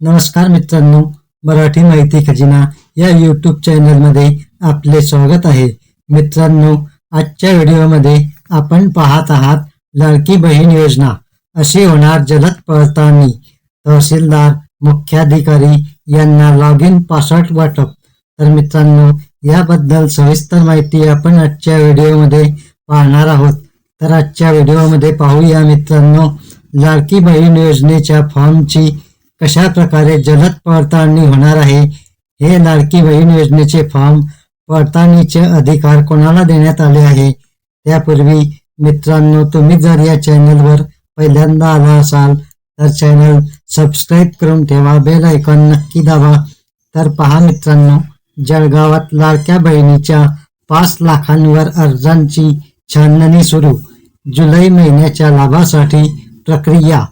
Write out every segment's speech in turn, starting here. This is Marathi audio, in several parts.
नमस्कार मित्रांनो मराठी माहिती खजिना या यूट्यूब चॅनलमध्ये आपले स्वागत आहे. मित्रांनो आजच्या व्हिडिओमध्ये आपण पाहत आहात लाडकी बहीण योजना. अशी होणार जलद पडताळणी. तहसीलदार मुख्याधिकारी यांना लॉग इन पासवर्ड वाटप. तर मित्रांनो याबद्दल सविस्तर माहिती आपण आजच्या व्हिडिओमध्ये पाहणार आहोत. तर आजच्या व्हिडिओमध्ये पाहूया मित्रांनो लाडकी बहीण योजनेच्या फॉर्मची कशा प्रकारे जलद पडताळणी होणार आहे? हे लाडकी बहीण योजनेचे फॉर्म पडताळणीचे अधिकार कोणाला देण्यात आले आहे? त्यापूर्वी मित्रांनो तुम्ही जर या चॅनलवर पहिल्यांदा आला असाल तर चॅनल सबस्क्राईब करून ठेवा बेल ऐकॉन नक्की दाबा. तर पहा मित्रांनो जळगावात लाडक्या बहिणीच्या पाच लाखांवर अर्जांची छाननी सुरू. जुलै महिन्याच्या लाभासाठी प्रक्रिया.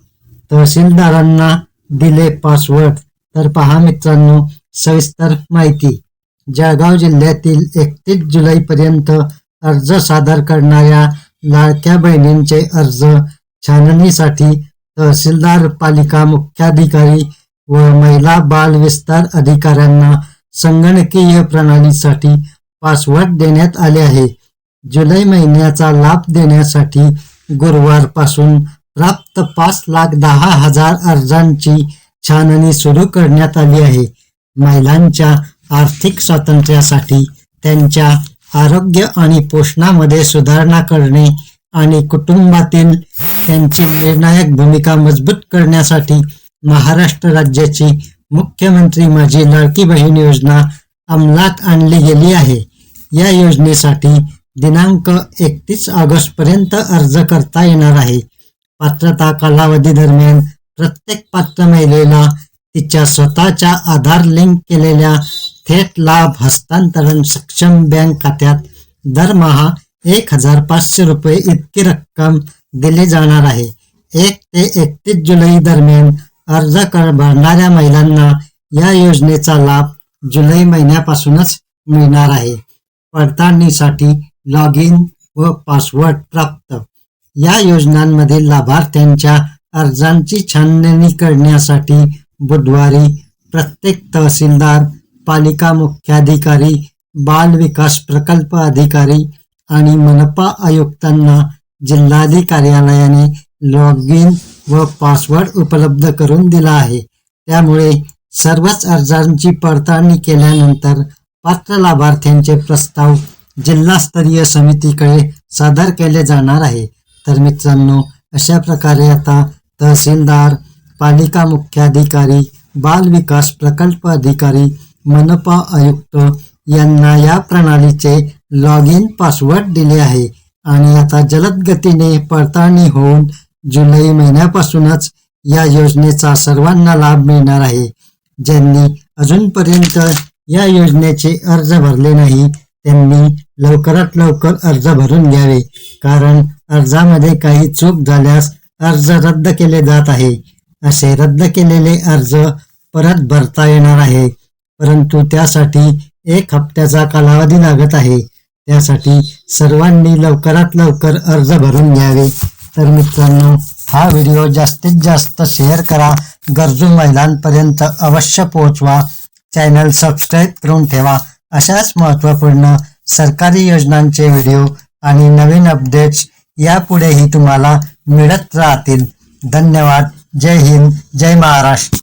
तहसीलदारांना दिले पासवर्ड. तर पहा मित्रांनो सविस्तर माहिती. जळगाव जिल्ह्यातील एकतीस जुलैपर्यंत अर्ज सादर करणाऱ्या लाडक्या बहिणींचे अर्ज छाननीसाठी तहसीलदार पालिका मुख्याधिकारी व महिला बाल विस्तार अधिकाऱ्यांना संगणकीय प्रणालीसाठी पासवर्ड देण्यात आले आहे. जुलै महिन्याचा लाभ देण्यासाठी गुरुवारपासून प्राप्त पाच लाख दहा हजार अर्जांची छाननी सुरू करण्यात आली आहे. महिलांच्या आर्थिक स्वातंत्र्यासाठी त्यांच्या आरोग्य आणि पोषणामध्ये सुधारणा करणे आणि कुटुंबातील त्यांची निर्णायक भूमिका मजबूत करण्यासाठी महाराष्ट्र राज्याची मुख्यमंत्री माझी लाडकी बहीण योजना अंमलात आणली गेली आहे. या योजनेसाठी दिनांक एकतीस ऑगस्टपर्यंत अर्ज करता येणार आहे. पात्रता कालावधी दरम्यान प्रत्येक पात्र महिलेला तिच्या स्वतःच्या आधार लिंक केलेल्या थेट लाभ हस्तांतरण सक्षम बँक खात्यात दरमहा एक हजार पाचशे रुपये इतकी रक्कम दिली जाणार आहे. एक ते एकतीस जुलै दरम्यान अर्ज कर भरणाऱ्या महिलांना या योजनेचा लाभ जुलै महिन्यापासूनच मिळणार आहे. पडताळणीसाठी लॉग इन व पासवर्ड प्राप्त. या योजनांमध्ये लाभार्थ्यांच्या अर्जांची छाननी करण्यासाठी बुधवारी प्रत्येक तहसीलदार पालिका मुख्याधिकारी बाल विकास प्रकल्प अधिकारी आणि मनपा आयुक्तांना जिल्हाधिकारी कार्यालयाने लॉग इन व पासवर्ड उपलब्ध करून दिला आहे. त्यामुळे सर्वच अर्जांची पडताळणी केल्यानंतर पात्र लाभार्थ्यांचे प्रस्ताव जिल्हास्तरीय समितीकडे सादर केले जाणार आहे. तर मित्रांनो अशा प्रकारे आता तहसीलदार पालिका मुख्याधिकारी बाल विकास प्रकल्प अधिकारी मनपा आयुक्त यांना या प्रणालीचे लॉग इन पासवर्ड दिले आहे. आणि आता जलद गतीने पडताळणी होऊन जुलै महिन्यापासूनच या योजनेचा सर्वांना लाभ मिळणार आहे. ज्यांनी अजूनपर्यंत या योजनेचे अर्ज भरले नाही त्यांनी लवकरात लवकर अर्ज भरून घ्यावे. कारण अर्जामध्ये काही चूक झाल्यास अर्ज रद्द केले जात आहे. असे रद्द केलेले अर्ज परत भरता येणार आहे. परंतु त्यासाठी एक हप्त्याचा कालावधी लागत आहे. त्यासाठी सर्वांनी लवकरात लवकर अर्ज भरून घ्यावे. तर मित्रांनो हा व्हिडिओ जास्तीत जास्त शेअर करा. गरजू महिलांपर्यंत अवश्य पोहोचवा. चॅनल सबस्क्राईब करून ठेवा. अशाच महत्त्वपूर्ण सरकारी योजनांचे व्हिडिओ आणि नवीन अपडेट्स यापुढेही तुम्हाला मिळत राहतील. धन्यवाद. जय हिंद. जय महाराष्ट्र.